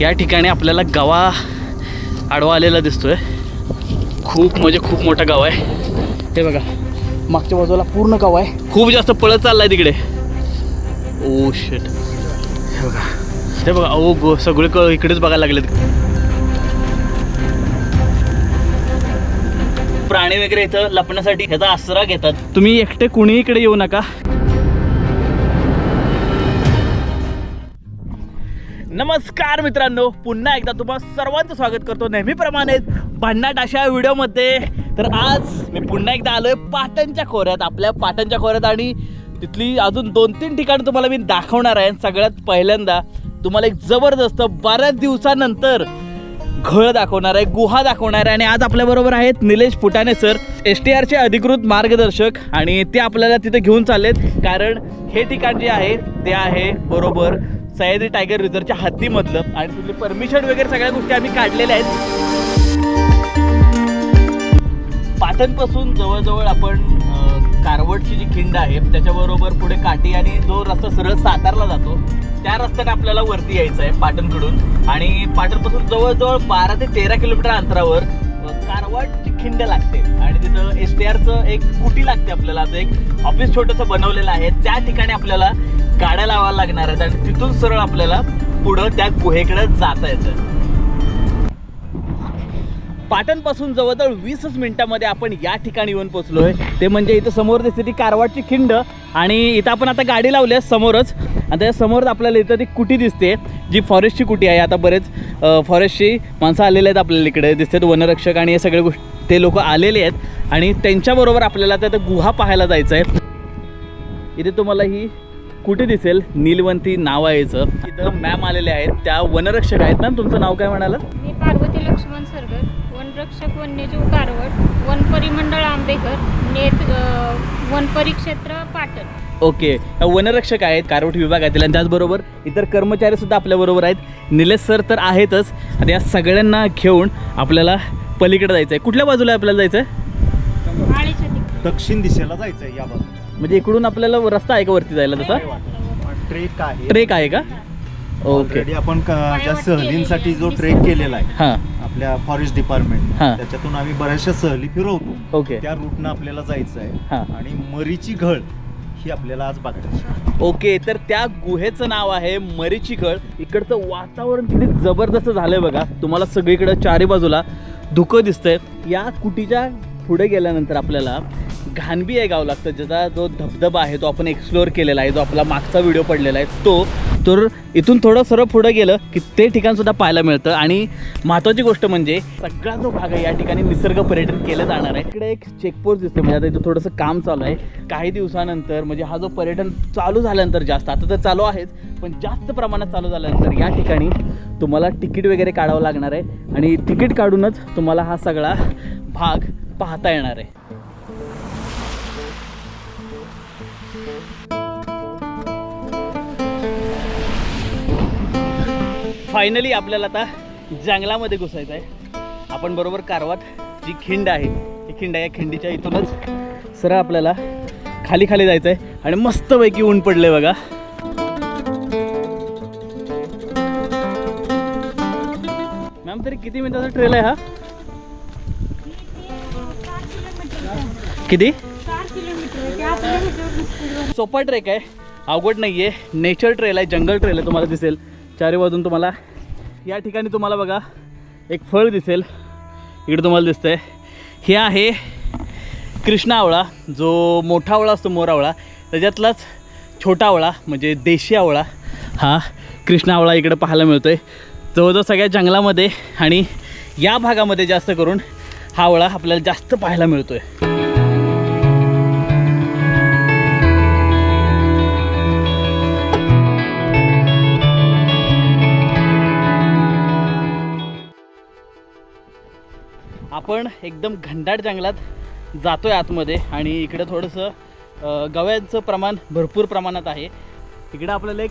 या ठिकाणी आपल्याला गवा आडवा आलेला दिसतोय. खूप म्हणजे खूप मोठा गाव आहे. हे बघा मागच्या बाजूला पूर्ण गाव आहे. खूप जास्त पळत चाललाय तिकडे. ओ शेट हे बघा हे बघा ओ गो सगळे क इकडेच बघायला लागले प्राणी वगैरे इथं लपण्यासाठी ह्याचा आसरा घेतात. तुम्ही एकटे कुणी इकडे येऊ नका. नमस्कार मित्रांनो पुन्हा एकदा तुम्हा सर्वांचं स्वागत करतो नेहमीप्रमाणेच भन्नाट अशा व्हिडिओमध्ये. तर आज मी पुन्हा एकदा आलो आहे पाटणच्या खोऱ्यात आपल्या पाटणच्या खोऱ्यात आणि तिथली अजून दोन तीन ठिकाणं तुम्हाला मी दाखवणार आहे. सगळ्यात पहिल्यांदा तुम्हाला एक जबरदस्त बऱ्याच दिवसानंतर घळ दाखवणार आहे गुहा दाखवणार आहे. आणि आज आपल्याबरोबर आहेत Nilesh Phutane sir S T आरचे अधिकृत मार्गदर्शक आणि ते आपल्याला तिथे घेऊन चाललेत. कारण हे ठिकाण जे आहे ते आहे बरोबर सह्याद्री टायगर रिझर्वच्या हद्दीमधलं आणि तिथले परमिशन वगैरे सगळ्या गोष्टी आम्ही काढलेल्या आहेत. पाटणपासून जवळजवळ आपण कारवडची जी खिंड आहे त्याच्याबरोबर पुढे काठी आणि जो रस्ता सरळ सातारला जातो त्या रस्त्याने आपल्याला वरती यायचं आहे पाटणकडून. आणि पाटणपासून जवळजवळ बारा ते तेरा किलोमीटर अंतरावर अ, खिंड लागते. आणि तिथं एस टी आरचं एक कुटी लागते आपल्याला. असं एक ऑफिस छोटंसं बनवलेलं आहे. त्या ठिकाणी आपल्याला गाड्या लावायला लागणार आहेत. आणि तिथून सरळ आपल्याला पुढं त्या गुहेकडे जाता येतं. पाटणपासून जवळजवळ वीसच मिनिटामध्ये आपण या ठिकाणी येऊन पोचलोय ते म्हणजे इथं समोर दिसते ती कारवाडची खिंड. आणि इथं आपण आता गाडी लावली आहे समोरच. आणि त्याच्या आपल्याला इथं ती कुटी दिसते जी फॉरेस्टची कुटी आहे. आता बरेच फॉरेस्टची माणसं आलेले आहेत आपल्याला इकडे. दिसतात वनरक्षक आणि हे सगळे गोष्टी ते लोक आलेले आहेत. आणि त्यांच्याबरोबर आपल्याला आता गुहा पाहायला जायचं आहे इथे तुम्हाला ही कुठे दिसेल. नीलवंती नाव आहे इथं मॅम आलेले आहेत. त्या वनरक्षक आहेत मॅम तुमचं नाव काय म्हणाल मी पार्वती लक्ष्मण सरगर वनरक्षक वन्यजीव कारवड वन परिमंडळ आंबेघर नेत वन परिक्षेत्र पाटण. ओके. या वनरक्षक आहेत कारवट विभागातील आणि त्याचबरोबर इतर कर्मचारी सुद्धा आपल्याबरोबर आहेत. निलेश सर तर आहेतच. आणि या सगळ्यांना घेऊन आपल्याला पलीकडे जायचं आहे कुठल्या बाजूला आपल्याला जायचं आहे दक्षिण दिशेला जायचंय या बाजूला. म्हणजे इकडून आपल्याला रस्ता आहे का वरती जायला तसा? ट्रेक आहे. ट्रेक आहे का? ओके ऑलरेडी आपण क- ज्या सहलींसाठी जो ट्रेक केलेला आहे हां. आपल्या फॉरेस्ट डिपार्टमेंट हा. त्याच्यातून आम्ही बऱ्याचशा सहली फिरवतो. ओके त्या रूटनं आपल्याला जायचं हा. आहे आणि मरीची घळ ही आपल्याला आज बघायची ओके तर त्या गुहेचं नाव आहे मरीचिकळ इकडचं वातावरण किती जबरदस्त झालंय बघा. तुम्हाला सगळीकडे चारी बाजूला धुकं दिसतंय. या कुटीच्या पुढे गेल्यानंतर आपल्याला घाणबी आहे गाव लागतं. ज्याचा जो धबधबा आहे तो आपण एक्सप्लोअर केलेला आहे जो आपला मागचा व्हिडिओ पडलेला आहे तो. तर इथून थोडं सरळ पुढं गेलं की ते ठिकाणसुद्धा पाहायला मिळतं. आणि महत्त्वाची गोष्ट म्हणजे सगळा जो भाग आहे या ठिकाणी निसर्ग पर्यटन केलं जाणार आहे. इकडे एक चेकपोस्ट दिसते म्हणजे आता इथं थोडंसं काम चालू आहे. काही दिवसानंतर म्हणजे हा जो पर्यटन चालू झाल्यानंतर जास्त आता तर चालू आहेच पण जास्त प्रमाणात चालू झाल्यानंतर या ठिकाणी तुम्हाला तिकीट वगैरे काढावं लागणार आहे. आणि तिकीट काढूनच तुम्हाला हा सगळा भाग पाहता येणार आहे. फायनली आपल्याला आता जंगलामध्ये घुसायचं आहे. आपण बरोबर कारवात जी खिंड आहे ही खिंड आहे या खिंडीच्या इथूनच सरळ आपल्याला खाली खाली जायचं आहे आणि मस्तपैकी ऊन पडले बघा. मॅम तरी किती मिनिटाचा ट्रेल आहे हा? किती? सोपा ट्रेक आहे. अवघड नाही आहे नेचर ट्रेल आहे जंगल ट्रेल आहे तुम्हाला दिसेल. चारी बाजून तुम्हाला या ठिकाणी तुम्हाला बघा एक फळ दिसेल. इकडे तुम्हाला दिसतंय. हे आहे कृष्णा आवळा जो मोठा आवळा असतो मोरावळा त्याच्यातलाच छोटा आवळा म्हणजे देशी आवळा हा कृष्णा आवळा इकडे पाहायला मिळतो आहे जवळजवळ सगळ्या जंगलामध्ये आणि या भागामध्ये जास्त करून हा आवळा आपल्याला जास्त पाहायला मिळतो आहे आपण एकदम घनदाट जंगलात जातोय आतमध्ये आणि इकडे थोडंसं गव्यांचं प्रमाण भरपूर प्रमाणात आहे. इकडे आपल्याला एक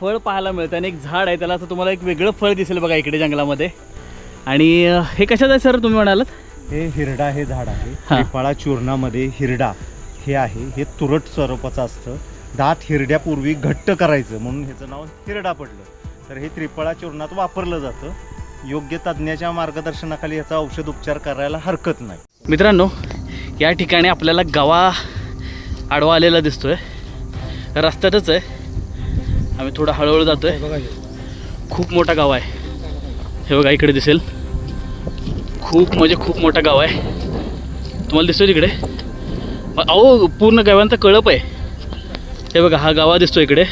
फळ पाहायला मिळतं आणि एक झाड आहे त्याला असं तुम्हाला एक वेगळं फळ दिसेल बघा इकडे जंगलामध्ये. आणि हे कशाचं आहे सर तुम्ही म्हणालात? हे हिरडा हे झाड आहे. हा. त्रिफळा चूर्णामध्ये हिरडा. हे आहे हे तुरट स्वरूपाचं असतं. दात हिरड्यापूर्वी घट्ट करायचं म्हणून ह्याचं नाव हिरडा पडलं. तर हे त्रिफळा चूर्णात वापरलं जातं. योग्य तज्ज्ञाच्या मार्गदर्शनाखाली याचा औषध उपचार करायला हरकत नाही. मित्रांनो या ठिकाणी आपल्याला गवा आडवा आलेला दिसतोय. रस्त्यातच आहे. आम्ही थोडं हळूहळू जातोय. खूप मोठा गाव आहे. हे बघा इकडे दिसेल. खूप म्हणजे खूप मोठा गाव आहे. तुम्हाला दिसतोय तिकडे? मग अहो पूर्ण गावांचा कळप आहे. हे बघा हा गावा दिसतो इकडे.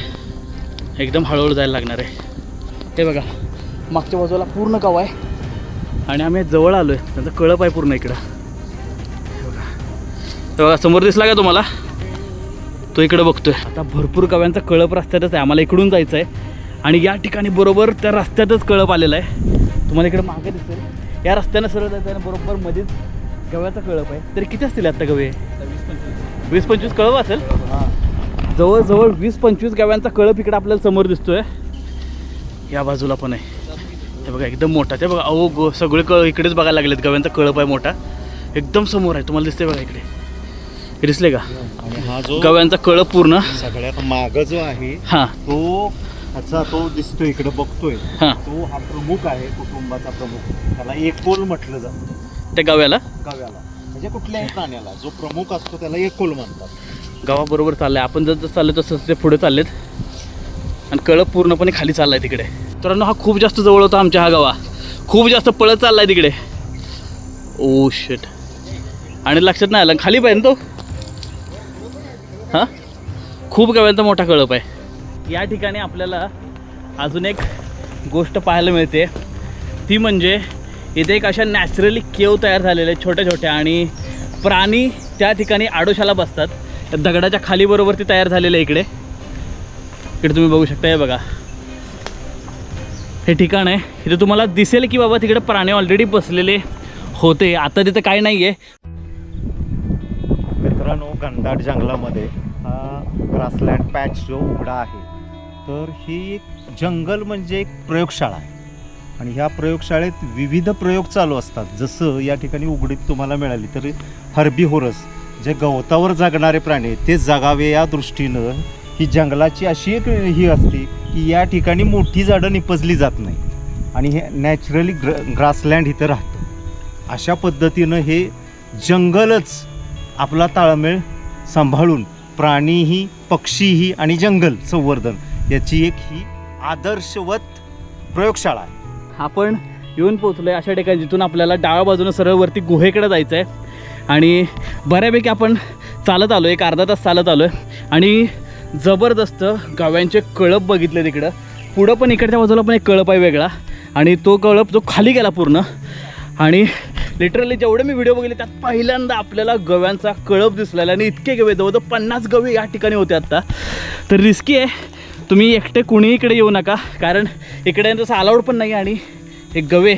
एकदम हळूहळू जायला लागणार आहे. हे बघा. मागच्या बाजूला पूर्ण गाव आहे. आणि आम्ही जवळ आलो आहे त्यांचं कळप आहे पूर्ण इकडं. बघा समोर दिसला का तुम्हाला? तो इकडं बघतोय. आता भरपूर गाव्यांचा कळप रस्त्यातच आहे. आम्हाला इकडून जायचं आहे आणि या ठिकाणी बरोबर त्या रस्त्यातच कळप आलेला आहे. तुम्हाला इकडे मागे दिसेल. या रस्त्यानं सरळ जायचं आणि बरोबर मध्येच गव्याचा कळप आहे. तरी किती असतील आता गवे? वीस पंचवीस कळप असेल? जवळजवळ वीस पंचवीस गव्यांचा कळप इकडे आपल्याला समोर दिसतोय. या बाजूला पण आहे. हे बघा एकदम मोठा. ते बघा अहो गो सगळे कळ इकडेच बघायला लागलेत. गव्यांचा कळप आहे मोठा. एकदम समोर आहे. तुम्हाला दिसते बघा इकडे. दिसले का? हा जो गव्यांचा कळप पूर्ण. सगळ्यात माग जो आहे हां. तो ह्याचा तो दिसतोय इकडे बघतोय. हां. तो हा प्रमुख आहे कुटुंबाचा प्रमुख. त्याला एकोल म्हटलं जातं. त्या गव्याला? गाव्याला. म्हणजे कुठल्याही प्राण्याला. जो प्रमुख असतो त्याला एकोल म्हणतात. गावाबरोबर चाललंय. आपण जसं चाललं तसं ते पुढे चाललेत. आणि कळप पूर्णपणे खाली चाललाय तिकडे. मित्रांनो हा खूप जास्त जवळ होता आमच्या हा गावा. खूप जास्त पळत चाललाय तिकडे. ओ शेट आणि लक्षात नाही आलं खाली पाहिजे तो? हां? खूप गाव्यांचा मोठा कळप आहे. या ठिकाणी आपल्याला अजून एक गोष्ट पाहायला मिळते. ती म्हणजे इथे एक अशा नॅचरली केव तयार झालेल्या आहेत छोट्या छोट्या आणि प्राणी त्या ठिकाणी आडोशाला बसतात. त्या दगडाच्या खाली बरोबर ती तयार झालेलं आहे इकडे. इकडे तुम्ही बघू शकता हे बघा. हे ठिकाण आहे. इथं तुम्हाला दिसेल की बाबा तिकडे प्राणी ऑलरेडी बसलेले होते. आता तिथं काय नाही आहे मित्रांनो घनदाट जंगलामध्ये हा ग्रासलँड पॅच जो उघडा आहे तर ही एक जंगल म्हणजे एक प्रयोगशाळा आहे. आणि ह्या प्रयोगशाळेत विविध प्रयोग चालू असतात. जसं या ठिकाणी उघडीत तुम्हाला मिळाली तर हर्बीहोरस जे गवतावर जगणारे प्राणी आहेत ते जगावे या दृष्टीनं ही जंगलाची अशी एक ही असते की या ठिकाणी मोठी झाडं निपजली जात नाही. आणि हे नॅचरली ग्र ग्रासलँड इथं राहतं. अशा पद्धतीनं हे जंगलच आपला ताळमेळ सांभाळून प्राणीही पक्षीही आणि जंगल संवर्धन याची एक ही आदर्शवत प्रयोगशाळा आहे. आपण येऊन पोचलो आहे अशा ठिकाणी जिथून आपल्याला डाव्या बाजूनं सरळ वरती गुहेकडे जायचं आहे आणि बऱ्यापैकी आपण चालत आलो एक अर्धा तास चालत आलो आहे आणि जबरदस्त गाव्यांचे कळप बघितले तिकडं. पुढं पण इकडच्या बाजूला पण एक कळप आहे वेगळा. आणि तो कळप जो खाली गेला पूर्ण. आणि लिटरली जेवढे मी व्हिडिओ बघितले त्यात पहिल्यांदा आपल्याला गव्यांचा कळप दिसलेला आणि इतके गवे जवळजवळ पन्नास गवे या ठिकाणी होते आत्ता तर रिस्की आहे. तुम्ही एकटे कुणीही इकडे येऊ नका. कारण इकडे तसं अलाउड पण नाही आणि हे गवे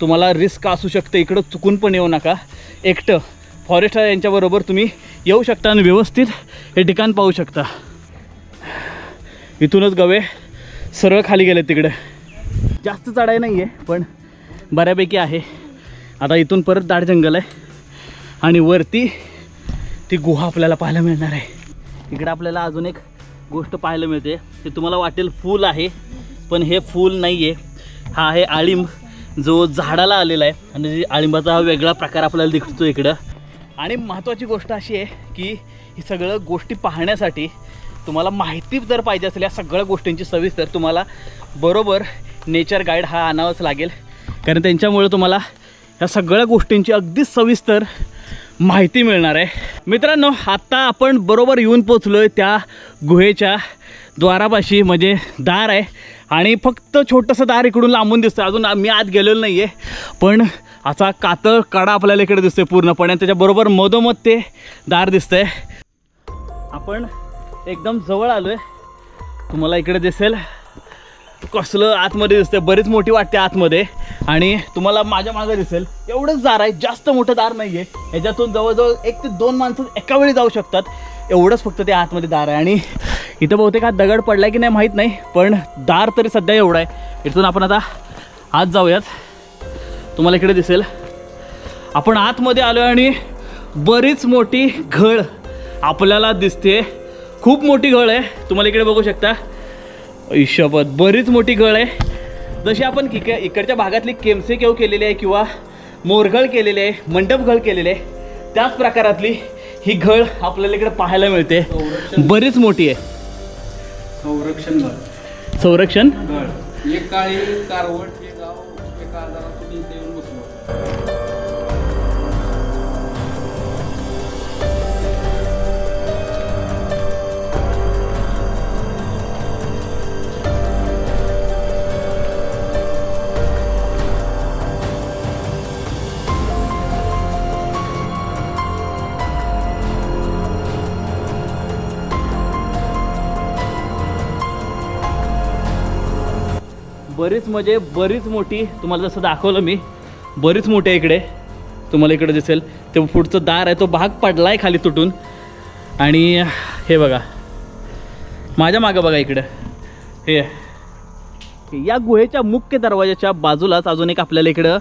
तुम्हाला रिस्क असू शकते. इकडं चुकून पण येऊ नका. एकटं फॉरेस्टर यांच्याबरोबर तुम्ही येऊ शकता आणि व्यवस्थित हे ठिकाण पाहू शकता. इथूनच गवे सरळ खाली गेले तिकडे. जास्त चढाई नाही आहे पण बऱ्यापैकी आहे. आता इथून परत दाट जंगल आहे. आणि वरती ती गुहा आपल्याला पाहायला मिळणार आहे. इकडे आपल्याला अजून एक गोष्ट पाहायला मिळते. ते तुम्हाला वाटेल फूल आहे पण हे फूल नाही आहे हा आहे आळिंब जो झाडाला आलेला आहे. आणि आळिंबाचा हा वेगळा प्रकार आपल्याला दिसतो इकडं. आणि महत्त्वाची गोष्ट अशी आहे की ही सगळं गोष्टी पाहण्यासाठी तुम्हाला माहिती जर पाहिजे असेल या सगळ्या गोष्टींची सविस्तर तुम्हाला बरोबर नेचर गाईड हा आणावाच लागेल. कारण त्यांच्यामुळे तुम्हाला ह्या सगळ्या गोष्टींची अगदी सविस्तर माहिती मिळणार आहे. मित्रांनो आत्ता आपण बरोबर येऊन पोचलो आहे त्या गुहेच्या द्वारापाशी म्हणजे दार आहे. आणि फक्त छोटंसं दार इकडून लांबून दिसतं अजून मी आत गेलेलो नाही आहे पण असा कातळ कडा आपल्याला इकडे दिसतोय पूर्णपणे. आणि त्याच्याबरोबर मधोमध ते दार दिसतंय. आपण एकदम जवळ आलो आहे तुम्हाला इकडे दिसेल. कसलं आतमध्ये दिसतंय. बरीच मोठी वाटते आतमध्ये. आणि तुम्हाला माझ्या मागं दिसेल. एवढंच दार आहे. जास्त मोठं दार नाही आहे ह्याच्यातून जवळजवळ एक ते दोन माणसं एका वेळी जाऊ शकतात. एवढंच फक्त ते आतमध्ये दार आहे. आणि इथं बहुतेक हा दगड आहे की नाही माहीत नाही पण दार तरी सध्या एवढं आहे. इथून आपण आता आत जाऊयात. तुम्हाला इकडे दिसेल. आपण आतमध्ये आलो आणि बरीच मोठी घळ आपल्याला दिसते. खूप मोठी घळ आहे. तुम्हाला इकडे बघू शकता. हिशोबत बरीच मोठी गळ आहे. जशी आपण इक इकडच्या भागातली केमसे केव केलेली आहे किंवा मोरगळ केलेली आहे मंडपगळ केलेली आहे त्याच प्रकारातली ही घळ आपल्याला इकडे पाहायला मिळते. बरीच मोठी आहे. संरक्षण संरक्षण? काळी कारवड हे गाव बरीच म्हणजे बरीच मोठी तुम्हाला जसं दाखवलं मी बरीच मोठी आहे इकडे. तुम्हाला इकडे दिसेल. ते पुढचं दार आहे तो भाग पडला आहे खाली तुटून. आणि हे बघा. माझ्या मागं बघा इकडं. हे. या गुहेच्या मुख्य दरवाजाच्या बाजूलाच अजून एक आपल्याला इकडं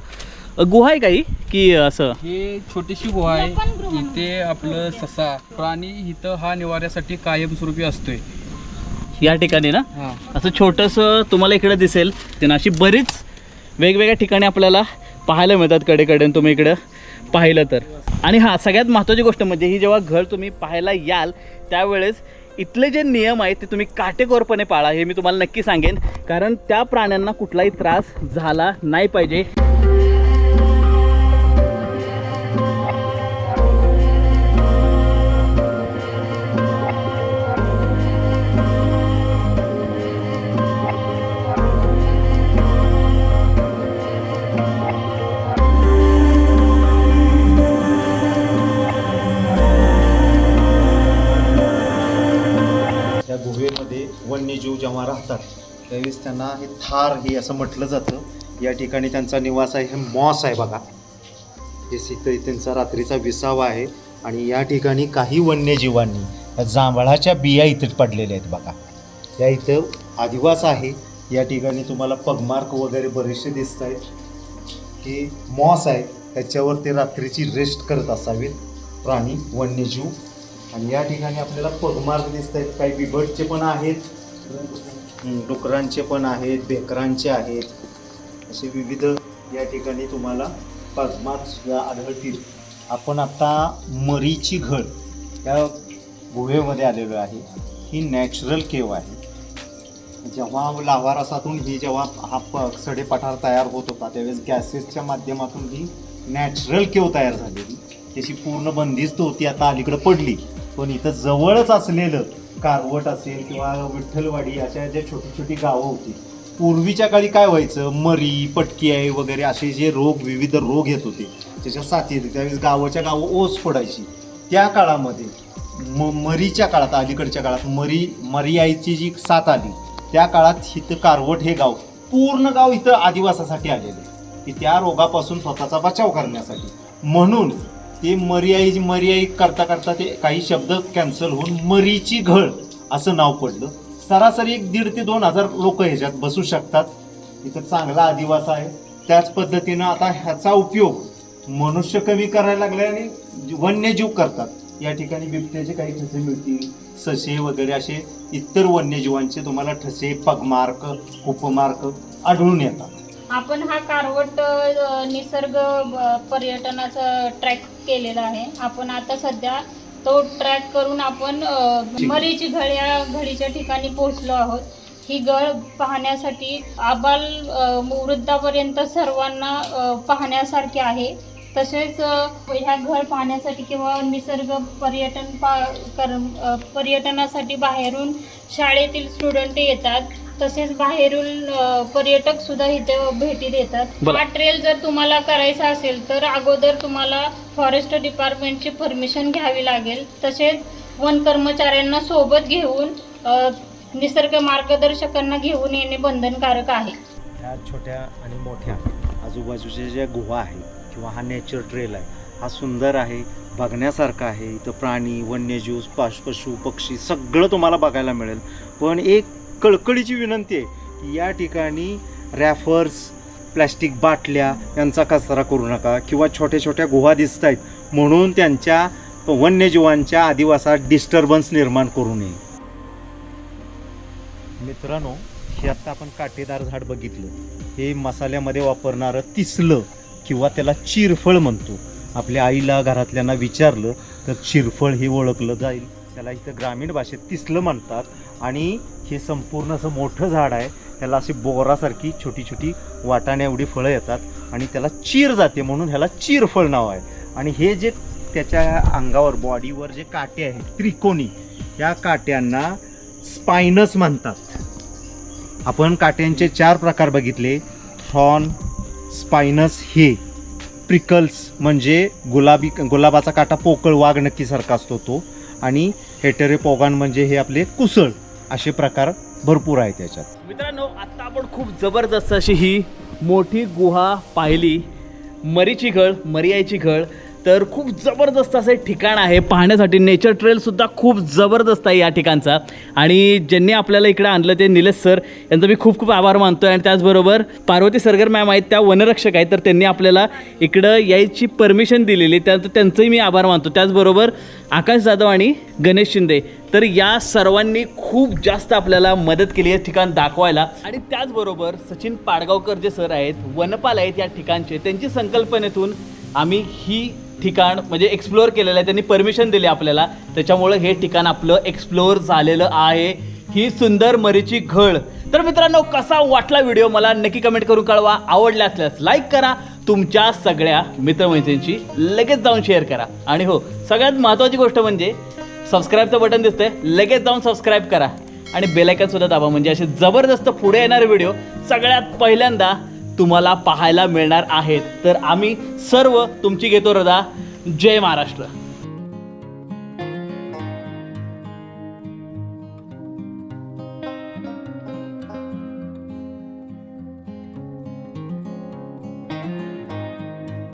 गुहा आहे काही की असं? हे छोटीशी गुहा आहे. इथे आपलं ससा प्राणी इथं हा निवाऱ्यासाठी कायमस्वरूपी असतोय. या ठिकाणी ना? असं छोटंसं तुम्हाला इकडं दिसेल. ते अशी बरीच वेगवेगळ्या ठिकाणी आपल्याला पाहायला मिळतात कडेकडे. तुम्ही इकडं पाहिलं तर. आणि हां सगळ्यात महत्त्वाची गोष्ट म्हणजे ही जेव्हा घर तुम्ही पाहायला याल त्यावेळेस इथले जे नियम आहेत ते तुम्ही काटेकोरपणे पाळा. हे मी तुम्हाला नक्की सांगेन. कारण त्या प्राण्यांना कुठलाही त्रास झाला नाही पाहिजे. त्यावेळेस त्यांना हे थार हे असं म्हटलं जातं. या ठिकाणी त्यांचा निवास आहे. हे मॉस आहे बघा. हे इथं त्यांचा रात्रीचा विसावा आहे. आणि या ठिकाणी काही वन्यजीवांनी या जांभळाच्या बिया इथं पडलेल्या आहेत बघा. या इथं आदिवास आहे. या ठिकाणी तुम्हाला पगमार्क वगैरे बरेचसे दिसत आहेत. हे मॉस आहे. त्याच्यावर ते रात्रीची रेस्ट करत असावेत प्राणी वन्यजीव. आणि या ठिकाणी आपल्याला पगमार्क दिसत आहेत. काही बिबटचे पण आहेत. डुकरांचे पण आहेत बेकरांचे आहेत. असे विविध या ठिकाणी तुम्हाला पगमार्ग सुद्धा आढळतील. आपण आता मरीची घड या गुहेमध्ये आलेलो आहे. ही नॅचरल केव आहे. जेव्हा लावारसातून ही जेव्हा हा प सडे पठार तयार होत होता त्यावेळेस गॅसेसच्या माध्यमातून ही नॅचरल केव तयार झालेली. त्याची पूर्ण बंदिस्त होती आता अलीकडे पडली. पण इथं जवळच असलेलं कारवट असेल किंवा विठ्ठलवाडी अशा ज्या छोटी छोटी गावं होती पूर्वीच्या काळी काय व्हायचं? मरी पटकी आहे वगैरे असे जे रोग विविध रोग येत होते त्याच्या साथी येते त्यावेळेस गावाच्या गावं ओस पडायची. त्या काळामध्ये म मरीच्या काळात अलीकडच्या काळात मरी मरियाईची जी साथ आली त्या काळात इथं कारवट हे गाव पूर्ण गाव इथं आदिवासासाठी आलेलं आहे. की त्या रोगापासून स्वतःचा बचाव करण्यासाठी. म्हणून ते मर्याई मर्यायी करता करता ते काही शब्द कॅन्सल होऊन मरीची घळ असं नाव पडलं. सरासरी एक दीड ते दोन हजार लोक ह्याच्यात बसू शकतात. इथं चांगला आदिवास आहे. त्याच पद्धतीनं आता ह्याचा उपयोग मनुष्य कमी करायला लागले आणि वन्यजीव करतात. या ठिकाणी बिबट्याचे काही ठसे मिळतील ससे वगैरे असे इतर वन्यजीवांचे तुम्हाला ठसे पगमार्क उपमार्क आढळून येतात. आपण हा कारवट निसर्ग पर्यटनाचा ट्रॅक केलेला आहे. आपण आता सध्या तो ट्रॅक करून आपण मरीची घळ या घडीच्या ठिकाणी पोहोचलो आहोत. ही गळ पाहण्यासाठी आबाल वृद्धापर्यंत सर्वांना पाहण्यासारखी आहे. तसेच ह्या घळ पाहण्यासाठी किंवा निसर्ग पर्यटन पा कर पर्यटनासाठी बाहेरून शाळेतील स्टुडंट येतात. तसेच बाहेरून पर्यटक सुद्धा इथे भेटी देतात. हा ट्रेल जर तुम्हाला करायचा असेल तर अगोदर तुम्हाला फॉरेस्ट डिपार्टमेंटची परमिशन घ्यावी लागेल. तसेच वन कर्मचाऱ्यांना सोबत घेऊन निसर्ग मार्गदर्शकांना घेऊन येणे बंधनकारक आहे. ह्या छोट्या आणि मोठ्या आजूबाजूच्या ज्या गुहा आहेत किंवा हा नेचर ट्रेल आहे हा सुंदर आहे बघण्यासारखा आहे इथं प्राणी वन्यजीव पाश पशु पक्षी सगळं तुम्हाला बघायला मिळेल. पण एक कळकळीची विनंती आहे की या ठिकाणी रॅफर्स प्लॅस्टिक बाटल्या यांचा कचरा करू नका किंवा छोट्या छोट्या गुहा दिसत आहेत म्हणून त्यांच्या वन्यजीवांच्या आदिवासात डिस्टर्बन्स निर्माण करू नये. मित्रांनो हे आत्ता आपण काटेदार झाड बघितलं. हे मसाल्यामध्ये वापरणारं तिसलं किंवा त्याला चिरफळ म्हणतो. आपल्या आईला घरातल्यांना विचारलं तर चिरफळ हे ओळखलं जाईल. त्याला इथं ग्रामीण भाषेत तिसलं म्हणतात. आणि हे संपूर्ण असं मोठं झाड आहे. त्याला अशी बोरासारखी छोटी छोटी वाटाण्या एवढी फळं येतात आणि त्याला चीर जाते म्हणून ह्याला चीरफळ नाव आहे. आणि हे जे त्याच्या अंगावर बॉडीवर जे काटे आहेत त्रिकोणी या काट्यांना स्पायनस म्हणतात. आपण काट्यांचे चार प्रकार बघितले. थ्रॉन स्पायनस हे. प्रिकल्स म्हणजे गुलाबी गुलाबाचा काटा पोकळ वाघ नक्कीसारखा असतो तो. आणि हेटेरेपोगान म्हणजे हे आपले कुसळ. असे प्रकार भरपूर आहेत त्याच्यात मित्रांनो आत्ता आपण खूप जबरदस्त अशी ही मोठी गुहा पाहिली. मरीची घळ मरियाची घळ. तर खूप जबरदस्त असं एक ठिकाण आहे. पाहण्यासाठी नेचर ट्रेलसुद्धा खूप जबरदस्त आहे या ठिकाणचा. आणि ज्यांनी आपल्याला इकडे आणलं ते निलेश सर यांचा मी खूप खूप आभार मानतो आणि त्याचबरोबर पार्वती सरगर मॅम आहेत त्या वनरक्षक आहेत. तर त्यांनी आपल्याला इकडं यायची परमिशन दिलेली. त्या त्यांचंही मी आभार मानतो. त्याचबरोबर आकाश जाधव आणि गणेश शिंदे. तर या सर्वांनी खूप जास्त आपल्याला मदत केली हे ठिकाण दाखवायला. आणि त्याचबरोबर सचिन पाडगावकर जे सर आहेत वनपाल आहेत या ठिकाणचे त्यांची संकल्पनेतून आम्ही ही ठिकाण म्हणजे एक्सप्लोअर केलेलं आहे. त्यांनी परमिशन दिली आपल्याला. त्याच्यामुळं हे ठिकाण आपलं एक्सप्लोअर झालेलं आहे. ही सुंदर मरीची घळ. तर मित्रांनो कसा वाटला व्हिडिओ मला नक्की कमेंट करून कळवा. आवडला असल्यास लाईक करा. तुमच्या सगळ्या मित्रमैत्रिणींची लगेच जाऊन शेअर करा. आणि हो सगळ्यात महत्त्वाची गोष्ट म्हणजे सबस्क्राईबचं बटन दिसतंय. लगेच जाऊन सबस्क्राईब करा. आणि बेलायकन सुद्धा दाबा. म्हणजे असे जबरदस्त पुढे येणारे व्हिडिओ सगळ्यात पहिल्यांदा तुम्हाला पाहायला मिळणार आहेत. तर आम्ही सर्व तुमची घेतो रदा. जय महाराष्ट्र.